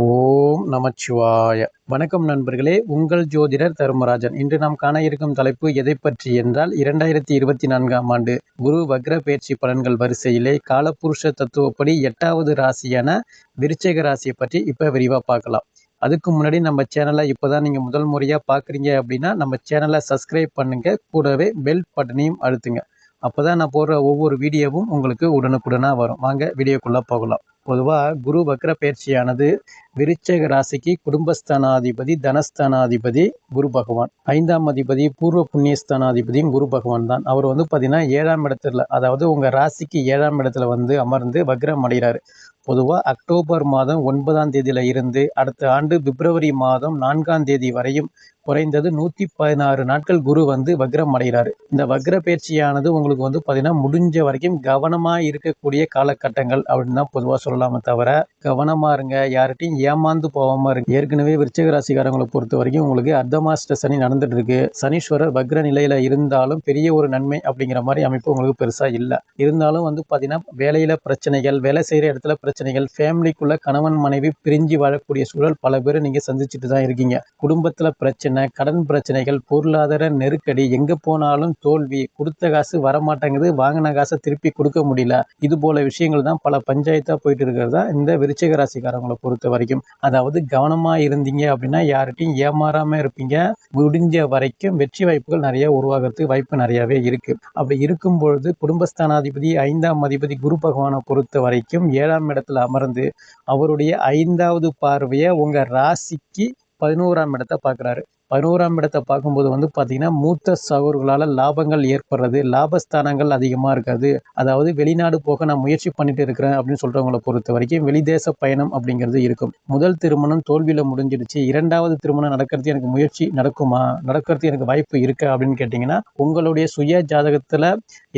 ஓம் நமச்சிவாய. வணக்கம் நண்பர்களே உங்கள் ஜோதிடர் தர்மராஜன். இன்று நாம் காண இருக்கும் தலைப்பு எதை பற்றி என்றால் இரண்டாயிரத்தி இருபத்தி நான்காம் ஆண்டு குரு வக்ர பயிற்சி பலன்கள் வரிசையிலே காலபுருஷ தத்துவப்படி எட்டாவது ராசியான விருச்சக ராசியை பற்றி இப்போ விரிவாக பார்க்கலாம். அதுக்கு முன்னாடி நம்ம சேனலை இப்போ தான் நீங்கள் முதல் முறையாக பார்க்குறீங்க அப்படின்னா நம்ம சேனலை சப்ஸ்கிரைப் பண்ணுங்கள் கூடவே பெல் பட்டனையும் அழுத்துங்க. அப்போ தான் நான் போடுற ஒவ்வொரு வீடியோவும் உங்களுக்கு உடனுக்குடனாக வரும். வாங்க வீடியோக்குள்ளே போகலாம். பொதுவாக குரு வக்ர பயிற்சியானது விருச்சக ராசிக்கு குடும்பஸ்தானாதிபதி தனஸ்தானாதிபதி குரு பகவான். ஐந்தாம் அதிபதி பூர்வ புண்ணியஸ்தானாதிபதியும் குரு பகவான் தான். அவர் வந்து பார்த்தீங்கன்னா ஏழாம் இடத்துல அதாவது உங்கள் ராசிக்கு ஏழாம் இடத்துல வந்து அமர்ந்து வக்ரம் அடைகிறார். பொதுவாக அக்டோபர் மாதம் ஒன்பதாம் தேதியில் இருந்து அடுத்த ஆண்டு பிப்ரவரி மாதம் நான்காம் தேதி வரையும் குறைந்தது நூற்றி பதினாறு நாட்கள் குரு வந்து வக்ரம் அடைகிறார். இந்த வக்ர பயிற்சியானது உங்களுக்கு வந்து பார்த்தீங்கன்னா முடிஞ்ச வரைக்கும் கவனமாக இருக்கக்கூடிய காலகட்டங்கள் அப்படின்னு தான் பொதுவாக சொல்லலாமே தவிர கவனமாக இருங்க. யார்கிட்டையும் ஏமாந்து போகாம இருக்கு. ஏற்கனவே விருச்சக ராசிக்காரங்களை பொறுத்த வரைக்கும் உங்களுக்கு அர்த்தமாஸ்ட சனி நடந்துட்டு இருக்கு சனீஸ்வரர் வக்ர நிலையில் இருந்தாலும் பெரிய ஒரு நன்மை அப்படிங்கிற மாதிரி அமைப்பு உங்களுக்கு பெருசாக இல்லை. இருந்தாலும் வந்து பார்த்தீங்கன்னா வேலையில் பிரச்சனைகள் வேலை செய்கிற இடத்துல பிரச்சனைகள் ஃபேமிலிக்குள்ள கணவன் மனைவி பிரிஞ்சு வாழக்கூடிய சூழல் பல பேர் நீங்கள் சந்திச்சுட்டு தான் இருக்கீங்க. குடும்பத்தில் பிரச்சனை கடன் பிரச்சனைகள் பொருளாதார நெருக்கடி எங்கே போனாலும் தோல்வி கொடுத்த காசு வரமாட்டேங்குது வாங்கின காசை திருப்பி கொடுக்க முடியல. இது போல விஷயங்கள் தான் பல பஞ்சாயத்தாக போயிட்டு இருக்கிறதா இந்த விருச்சிக ராசிக்காரங்களை பொறுத்த வரைக்கும். அதாவது கவனமாக இருந்தீங்க அப்படின்னா யார்கிட்டையும் ஏமாறாமல் இருப்பீங்க. முடிஞ்ச வரைக்கும் வெற்றி வாய்ப்புகள் நிறைய உருவாகிறதுக்கு வாய்ப்பு நிறையவே இருக்கு. அப்படி இருக்கும் பொழுது குடும்பஸ்தானாதிபதி ஐந்தாம் அதிபதி குரு பகவானை பொறுத்த வரைக்கும் ஏழாம் இடத்துல அமர்ந்து அவருடைய ஐந்தாவது பார்வையை உங்கள் ராசிக்கு பதினோராம் இடத்தை பார்க்குறாரு. பதினோராம் இடத்தை பார்க்கும்போது வந்து பார்த்தீங்கன்னா மூத்த சகோதரர்களால் லாபங்கள் ஏற்படுறது லாபஸ்தானங்கள் அதிகமாக இருக்காது அதாவது வெளிநாடு போக நான் முயற்சி பண்ணிட்டு இருக்கிறேன் அப்படின்னு சொல்கிறவங்கள பொறுத்த வரைக்கும் வெளிதேச பயணம் அப்படிங்கிறது இருக்கும். முதல் திருமணம் தோல்வியில் முடிஞ்சிடுச்சு. இரண்டாவது திருமணம் நடக்கிறது எனக்கு முயற்சி நடக்குமா? நடக்கிறது எனக்கு வாய்ப்பு இருக்கா அப்படின்னு கேட்டிங்கன்னா உங்களுடைய சுய ஜாதகத்தில்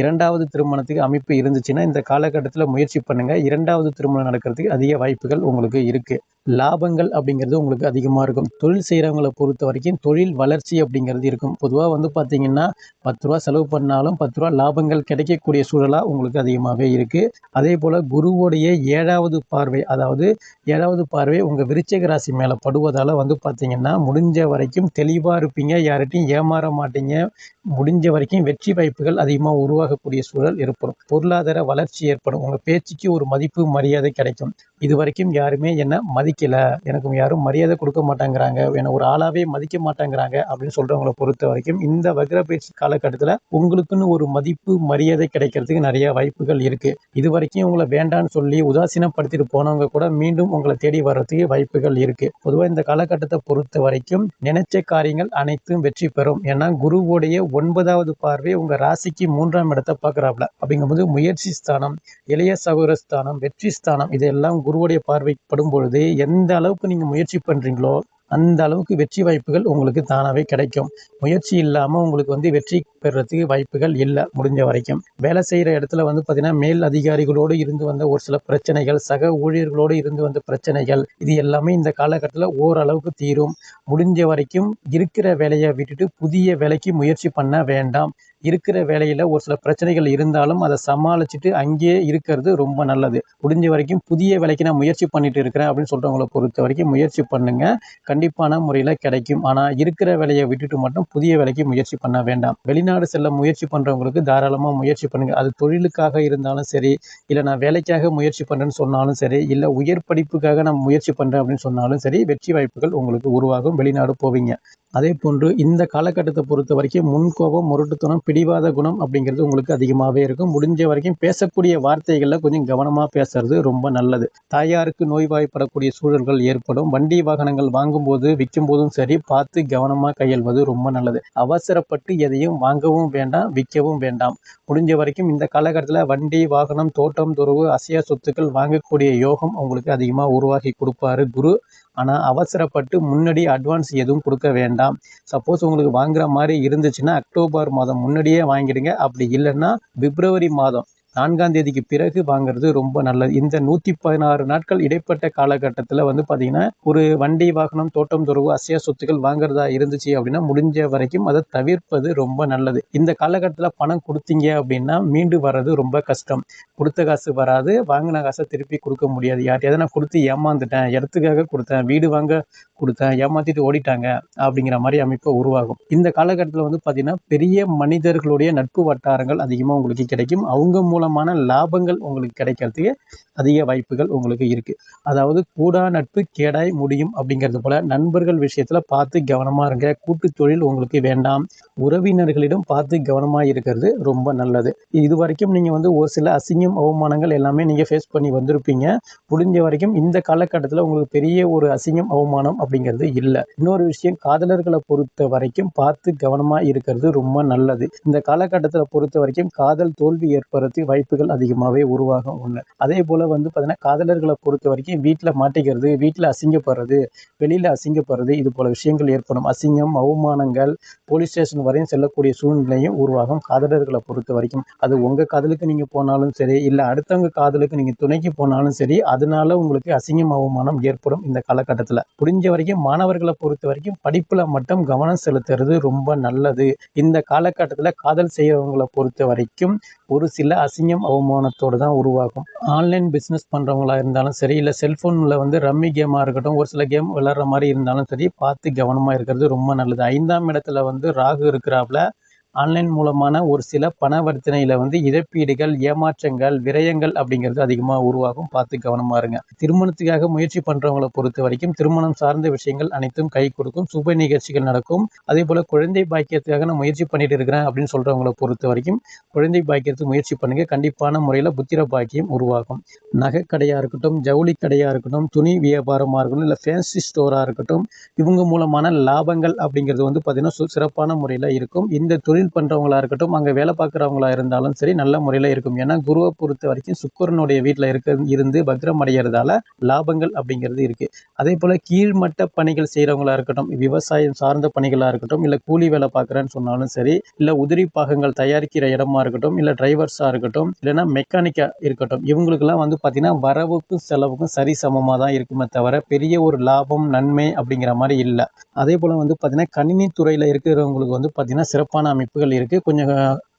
இரண்டாவது திருமணத்துக்கு அமைப்பு இருந்துச்சுன்னா இந்த காலகட்டத்தில் முயற்சி பண்ணுங்கள் இரண்டாவது திருமணம் நடக்கிறதுக்கு அதிக வாய்ப்புகள் உங்களுக்கு இருக்குது லாபங்கள் அப்படிங்கிறது உங்களுக்கு அதிகமாக இருக்கும். தொழில் செய்கிறவங்கள பொறுத்த வரைக்கும் தொழில் வளர்ச்சி அப்படிங்கிறது இருக்கும். பொதுவாக வந்து பார்த்திங்கன்னா பத்து ரூபா செலவு பண்ணாலும் பத்து ரூபா லாபங்கள் கிடைக்கக்கூடிய சூழலாக உங்களுக்கு அதிகமாகவே இருக்குது அதே போல் குருவோடைய ஏழாவது பார்வை அதாவது ஏழாவது பார்வை உங்கள் விருச்சக ராசி மேலே படுவதால் வந்து பார்த்திங்கன்னா முடிஞ்ச வரைக்கும் தெளிவாக இருப்பீங்க. யார்கிட்டையும் ஏமாற மாட்டீங்க. முடிஞ்ச வரைக்கும் வெற்றி வாய்ப்புகள் அதிகமாக உருவாகக்கூடிய சூழல் ஏற்படும். பொருளாதார வளர்ச்சி ஏற்படும். உங்கள் பேச்சுக்கு ஒரு மதிப்பு மரியாதை கிடைக்கும். இது வரைக்கும் யாருமே என்ன மதிக்கலை. எனக்கும் யாரும் மரியாதை கொடுக்க மாட்டேங்கிறாங்க. என்னை ஒரு ஆளாகவே மதிக்க மாட்டேன் மாட்டேங்கிறாங்க அப்படின்னு சொல்கிறவங்கள பொறுத்த வரைக்கும் இந்த வக்ர பயிற்சி காலகட்டத்தில் உங்களுக்குன்னு ஒரு மதிப்பு மரியாதை கிடைக்கிறதுக்கு நிறைய வாய்ப்புகள் இருக்குது இது வரைக்கும் உங்களை வேண்டான்னு சொல்லி உதாசீனப்படுத்திட்டு போனவங்க கூட மீண்டும் உங்களை தேடி வர்றதுக்கு வாய்ப்புகள் இருக்குது பொதுவாக இந்த காலகட்டத்தை பொறுத்த வரைக்கும் நினைச்ச காரியங்கள் அனைத்தும் வெற்றி பெறும். ஏன்னா குருவோடைய ஒன்பதாவது பார்வை உங்கள் ராசிக்கு மூன்றாம் இடத்தை பார்க்குறாப்புல. அப்படிங்கும்போது முயற்சி ஸ்தானம் இளைய சகோதர ஸ்தானம் வெற்றி ஸ்தானம் இதெல்லாம் குருவுடைய பார்வைப்படும் பொழுது எந்த அளவுக்கு நீங்கள் முயற்சி பண்ணுறீங்களோ அந்த அளவுக்கு வெற்றி வாய்ப்புகள் உங்களுக்கு தானாகவே கிடைக்கும். முயற்சி இல்லாமல் உங்களுக்கு வந்து வெற்றி பெறுறதுக்கு வாய்ப்புகள் இல்லை முடிஞ்ச வரைக்கும். வேலை செய்கிற இடத்துல வந்து பார்த்திங்கன்னா மேல் அதிகாரிகளோடு இருந்து வந்த ஒரு சில பிரச்சனைகள் சக ஊழியர்களோடு இருந்து வந்த பிரச்சனைகள் இது எல்லாமே இந்த காலகட்டத்தில் ஓரளவுக்கு தீரும். முடிஞ்ச வரைக்கும் இருக்கிற வேலையை விட்டுட்டு புதிய வேலைக்கு முயற்சி பண்ண வேண்டாம். இருக்கிற வேலையில் ஒரு சில பிரச்சனைகள் இருந்தாலும் அதை சமாளிச்சுட்டு அங்கேயே இருக்கிறது ரொம்ப நல்லது. முடிஞ்ச வரைக்கும் புதிய வேலைக்கு நான் முயற்சி பண்ணிட்டு இருக்கிறேன் அப்படின்னு சொல்கிறவங்கள பொறுத்த வரைக்கும் முயற்சி பண்ணுங்கள் கண்டிப்பான முறையில் கிடைக்கும். ஆனால் இருக்கிற வேலையை விட்டுட்டு மட்டும் புதிய வேலைக்கு முயற்சி பண்ண வேண்டாம். வெளிநாடு செல்ல முயற்சி பண்ணுறவங்களுக்கு தாராளமாக முயற்சி பண்ணுங்கள் அது தொழிலுக்காக இருந்தாலும் சரி இல்லை நான் வேலைக்காக முயற்சி பண்ணுறேன்னு சொன்னாலும் சரி இல்லை உயர் படிப்புக்காக நான் முயற்சி பண்ணுறேன் அப்படின்னு சொன்னாலும் சரி வெற்றி வாய்ப்புகள் உங்களுக்கு உருவாகும். வெளிநாடு போவீங்க. அதே போன்று இந்த காலகட்டத்தை பொறுத்த வரைக்கும் முன்கோபம் முரட்டுத்தனம் பிடிவாத குணம் அப்படிங்கிறது உங்களுக்கு அதிகமாகவே இருக்கும். முடிஞ்ச வரைக்கும் பேசக்கூடிய வார்த்தைகளில் கொஞ்சம் கவனமாக பேசுறது ரொம்ப நல்லது. தாயாருக்கு நோய்வாய்ப்படக்கூடிய சூழல்கள் ஏற்படும். வண்டி வாகனங்கள் வாங்கும்போது விற்கும் போதும் சரி பார்த்து கவனமாக கையாள்வது ரொம்ப நல்லது. அவசரப்பட்டு எதையும் வாங்கவும் வேண்டாம் விற்கவும் வேண்டாம். முடிஞ்ச வரைக்கும் இந்த காலகட்டத்தில் வண்டி வாகனம் தோட்டம் துறவு அசையா சொத்துக்கள் வாங்கக்கூடிய யோகம் உங்களுக்கு அதிகமாக உருவாக்கி கொடுப்பாரு குரு. ஆனால் அவசரப்பட்டு முன்னாடி அட்வான்ஸ் எதுவும் கொடுக்க வேண்டாம். சப்போஸ் உங்களுக்கு வாங்குகிற மாதிரி இருந்துச்சுன்னா அக்டோபர் மாதம் முன்னாடியே வாங்கிடுங்க. அப்படி இல்லைன்னா பிப்ரவரி மாதம் நான்காம் தேதிக்கு பிறகு வாங்குறது ரொம்ப நல்லது. இந்த நூற்றி பதினாறு நாட்கள் இடைப்பட்ட காலகட்டத்தில் வந்து பார்த்தீங்கன்னா ஒரு வண்டி வாகனம் தோட்டம் துறவு அசையா சொத்துக்கள் வாங்குறதா இருந்துச்சு அப்படின்னா முடிஞ்ச வரைக்கும் அதை தவிர்ப்பது ரொம்ப நல்லது. இந்த காலகட்டத்தில் பணம் கொடுத்தீங்க அப்படின்னா மீண்டு வர்றது ரொம்ப கஷ்டம். கொடுத்த காசு வராது வாங்கின காசை திருப்பி கொடுக்க முடியாது. யார் எதனா கொடுத்து ஏமாந்துட்டேன் இடத்துக்காக கொடுத்தேன் வீடு வாங்க கொடுத்தேன் ஏமாத்திட்டு ஓடிட்டாங்க அப்படிங்கிற மாதிரி அமைப்பு உருவாகும். இந்த காலகட்டத்தில் வந்து பார்த்தீங்கன்னா பெரிய மனிதர்களுடைய நட்பு வட்டாரங்கள் அதிகமாக உங்களுக்கு கிடைக்கும். அவங்க மூலமான லாபங்கள் உங்களுக்கு கிடைக்கிறதுக்கு அதிக வாய்ப்புகள் உங்களுக்கு இருக்குது அதாவது கூடா நட்பு கேடாய் முடியும் அப்படிங்கிறது போல நண்பர்கள் விஷயத்தில் பார்த்து கவனமாக இருங்க. கூட்டு தொழில் உங்களுக்கு வேண்டாம். உறவினர்களிடம் பார்த்து கவனமாக இருக்கிறது ரொம்ப நல்லது. இது வரைக்கும் நீங்கள் வந்து ஒரு சில அசிங்கம் அவமானங்கள் எல்லாமே நீங்கள் ஃபேஸ் பண்ணி வந்திருப்பீங்க. முடிஞ்ச வரைக்கும் இந்த காலகட்டத்தில் உங்களுக்கு பெரிய ஒரு அசிங்கம் அவமானம் அப்படிங்கிறது இல்லை. இன்னொரு விஷயம் காதலர்களை பொறுத்த வரைக்கும் பார்த்து கவனமாக இருக்கிறது ரொம்ப நல்லது. இந்த காலகட்டத்தில் பொறுத்த வரைக்கும் காதல் தோல்வி ஏற்படுறதுக்கு வாய்ப்புகள் அதிகமாகவே உருவாகும் ஒன்று அதே போல் வந்து பார்த்தீங்கன்னா காதலர்களை பொறுத்த வரைக்கும் வீட்டில் மாட்டிக்கிறது வீட்டில் அசிங்கப்படுறது வெளியில் அசிங்கப்படுறது இது போல விஷயங்கள் ஏற்படும். அசிங்கம் அவமானங்கள் போலீஸ் ஸ்டேஷன் வரையும் செல்லக்கூடிய சூழ்நிலையும் உருவாகும் காதலர்களை பொறுத்த வரைக்கும். அது உங்கள் காதலுக்கு நீங்கள் போனாலும் சரி இல்லை அடுத்தவங்க காதலுக்கு நீங்கள் துணைக்கு போனாலும் சரி அதனால உங்களுக்கு அசிங்கம் அவமானம் ஏற்படும் இந்த காலகட்டத்தில். புரிஞ்ச வரைக்கும் மாணவர்களை பொறுத்த வரைக்கும் படிப்பில் மட்டும் கவனம் செலுத்துறது ரொம்ப நல்லது. இந்த காலகட்டத்தில் காதல் செய்கிறவங்களை பொறுத்த வரைக்கும் ஒரு சில அசிங்கம் அவமானத்தோடு தான் உருவாகும். ஆன்லைன் பிஸ்னஸ் பண்ணுறவங்களா இருந்தாலும் சரி இல்லை செல்ஃபோனில் வந்து ரம்மி கேமாக இருக்கட்டும் ஒரு சில கேம் விளாட்ற மாதிரி இருந்தாலும் சரி பார்த்து கவனமாக இருக்கிறது ரொம்ப நல்லது. ஐந்தாம் இடத்துல வந்து ராகு இருக்கிறாப்புல ஆன்லைன் மூலமான ஒரு சில பணவர்த்தனையில் வந்து இழப்பீடுகள் ஏமாற்றங்கள் விரயங்கள் அப்படிங்கிறது அதிகமாக உருவாகும். பார்த்து கவனமாக இருங்க. திருமணத்துக்காக முயற்சி பண்ணுறவங்கள பொறுத்த வரைக்கும் திருமணம் சார்ந்த விஷயங்கள் அனைத்தும் கை கொடுக்கும். சுப நிகழ்ச்சிகள் நடக்கும். அதே போல் குழந்தை பாக்கியத்துக்காக நான் முயற்சி பண்ணிட்டு இருக்கிறேன் அப்படின்னு சொல்கிறவங்கள பொறுத்த வரைக்கும் குழந்தை பாக்கியத்துக்கு முயற்சி பண்ணுங்கள் கண்டிப்பான முறையில் புத்திர பாக்கியம் உருவாகும். நகைக்கடையாக இருக்கட்டும் ஜவுளி கடையாக இருக்கட்டும் துணி வியாபாரமாக இருக்கட்டும் இல்லை ஃபேன்சி ஸ்டோராக இருக்கட்டும் இவங்க மூலமான லாபங்கள் அப்படிங்கிறது வந்து பார்த்திங்கன்னா சிறப்பான முறையில் இருக்கும். இந்த தொழில் தொழில் பண்ணுறவங்களா இருக்கட்டும் அங்கே வேலை பார்க்குறவங்களா இருந்தாலும் சரி நல்ல முறையில் இருக்கும். ஏன்னா குருவை பொறுத்த வரைக்கும் சுக்கரனுடைய வீட்டில் இருக்க இருந்து பக்ரம் அடைகிறதால லாபங்கள் அப்படிங்கிறது இருக்குது அதே போல் கீழ்மட்ட பணிகள் செய்கிறவங்களா இருக்கட்டும் விவசாயம் சார்ந்த பணிகளாக இருக்கட்டும் இல்லை கூலி வேலை பார்க்குறேன்னு சொன்னாலும் சரி இல்லை உதிரி பாகங்கள் தயாரிக்கிற இடமா இருக்கட்டும் இல்லை டிரைவர்ஸாக இருக்கட்டும் இல்லைன்னா மெக்கானிக்காக இருக்கட்டும் இவங்களுக்கெல்லாம் வந்து பார்த்திங்கன்னா வரவுக்கும் செலவுக்கும் சரி சமமாக தான் இருக்குமே தவிர பெரிய ஒரு லாபம் நன்மை அப்படிங்கிற மாதிரி இல்லை. அதே போல் வந்து பார்த்திங்கன்னா கணினி துறையில் இருக்கிறவங்களுக்கு வந்து பார்த்திங்கன்னா சிறப்பான அமைப்பு வாய்ப்புகள் இருக்குது கொஞ்சம்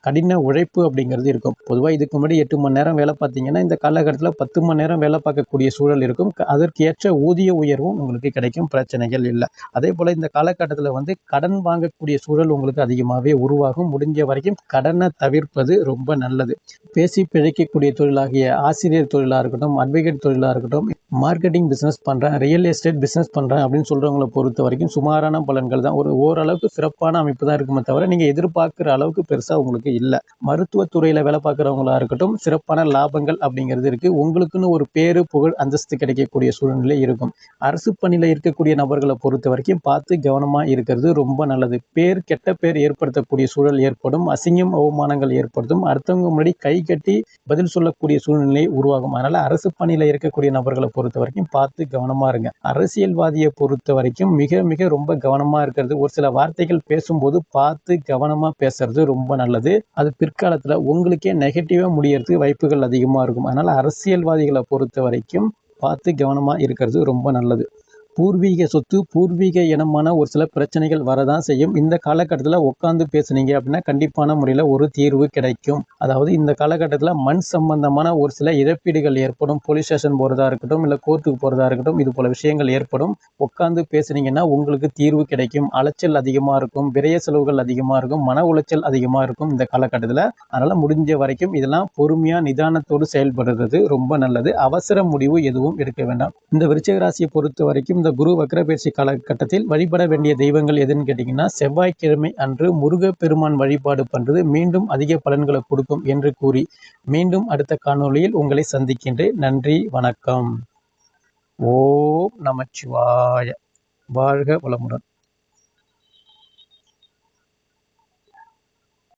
கடின உழைப்பு அப்படிங்கிறது இருக்கும். பொதுவாக இதுக்கு முன்னாடி எட்டு மணி நேரம் வேலை பார்த்தீங்கன்னா இந்த காலகட்டத்தில் பத்து மணி நேரம் வேலை பார்க்கக்கூடிய சூழல் இருக்கும். அதற்கேற்ற ஊதிய உயர்வும் உங்களுக்கு கிடைக்கும். பிரச்சனைகள் இல்லை. அதே போல் இந்த காலகட்டத்தில் வந்து கடன் வாங்கக்கூடிய சூழல் உங்களுக்கு அதிகமாகவே உருவாகும். முடிஞ்ச வரைக்கும் கடனை தவிர்ப்பது ரொம்ப நல்லது. பேசி பிழைக்கக்கூடிய தொழிலாகிய ஆசிரியர் தொழிலாக இருக்கட்டும் அட்வொகேட் தொழிலாக இருக்கட்டும் மார்க்கெட்டிங் பிஸ்னஸ் பண்ணுறேன் ரியல் எஸ்டேட் பிஸ்னஸ் பண்ணுறேன் அப்படின்னு சொல்கிறவங்களை பொறுத்த வரைக்கும் சுமாரான பலன்கள் தான். ஒரு ஓரளவுக்கு சிறப்பான அமைப்பு தான் இருக்குமே தவிர நீங்கள் எதிர்பார்க்குற அளவுக்கு பெருசாக உங்களுக்கு இல்லை. மருத்துவத்துறையில் வேலை பார்க்குறவங்களா இருக்கட்டும் சிறப்பான லாபங்கள் அப்படிங்கிறது இருக்குது உங்களுக்குன்னு ஒரு பேரு புகழ் அந்தஸ்து கிடைக்கக்கூடிய சூழ்நிலை இருக்கும். அரசு பணியில் இருக்கக்கூடிய நபர்களை பொறுத்த வரைக்கும் பார்த்து கவனமாக இருக்கிறது ரொம்ப நல்லது. பேர் கெட்ட பேர் ஏற்படுத்தக்கூடிய சூழல் ஏற்படும். அசிங்கம் அவமானங்கள் ஏற்படுத்தும். அடுத்தவங்க முன்னாடி கை கட்டி பதில் சொல்லக்கூடிய சூழ்நிலை உருவாகும். அதனால் அரசு பணியில் இருக்கக்கூடிய நபர்களை பொறுத்த வரைக்கும் பார்த்து கவனமாக இருங்க. அரசியல்வாதியை பொறுத்த வரைக்கும் மிக மிக ரொம்ப கவனமாக இருக்கிறது. ஒரு சில வார்த்தைகள் பேசும்போது பார்த்து கவனமாக பேசுறது ரொம்ப நல்லது. அது பிற்காலத்தில் உங்களுக்கே நெகட்டிவாக முடியறதுக்கு வாய்ப்புகள் அதிகமாக இருக்கும். அதனால் அரசியல்வாதிகளை பொறுத்த வரைக்கும் பார்த்து கவனமாக இருக்கிறது ரொம்ப நல்லது. பூர்வீக சொத்து பூர்வீக இனமான ஒரு சில பிரச்சனைகள் வரதான் செய்யும். இந்த காலகட்டத்தில் உட்காந்து பேசுனீங்க அப்படின்னா கண்டிப்பான முறையில் ஒரு தீர்வு கிடைக்கும். அதாவது இந்த காலகட்டத்தில் மண் சம்பந்தமான ஒரு சில இழப்பீடுகள் ஏற்படும். போலீஸ் ஸ்டேஷன் போகிறதா இருக்கட்டும் இல்லை கோர்ட்டுக்கு போகிறதா இருக்கட்டும் இது போல விஷயங்கள் ஏற்படும். உட்காந்து பேசுனீங்கன்னா உங்களுக்கு தீர்வு கிடைக்கும். அலைச்சல் அதிகமாக இருக்கும் விரைய செலவுகள் அதிகமாக இருக்கும் மன உளைச்சல் அதிகமாக இருக்கும் இந்த காலகட்டத்தில். அதனால் முடிஞ்ச வரைக்கும் இதெல்லாம் பொறுமையாக நிதானத்தோடு செயல்படுறது ரொம்ப நல்லது. அவசர முடிவு எதுவும் எடுக்க வேண்டாம். இந்த விருச்சக ராசியை பொறுத்த வரைக்கும் இந்த குரு வக்ரபயிற்சி காலகட்டத்தில் வழிபட வேண்டிய தெய்வங்கள் எதுன்னு கேட்டிங்கன்னா செவ்வாய்க்கிழமை அன்று முருகப்பெருமான் வழிபாடு பண்ணுறது மீண்டும் அதிக பலன்களை கொடுக்கும் என்று கூறி மீண்டும் அடுத்த காணொளியில் உங்களை சந்திக்கின்றேன். நன்றி வணக்கம். ஓம் நமச்சிவாய. வாழ்க வளமுடன்.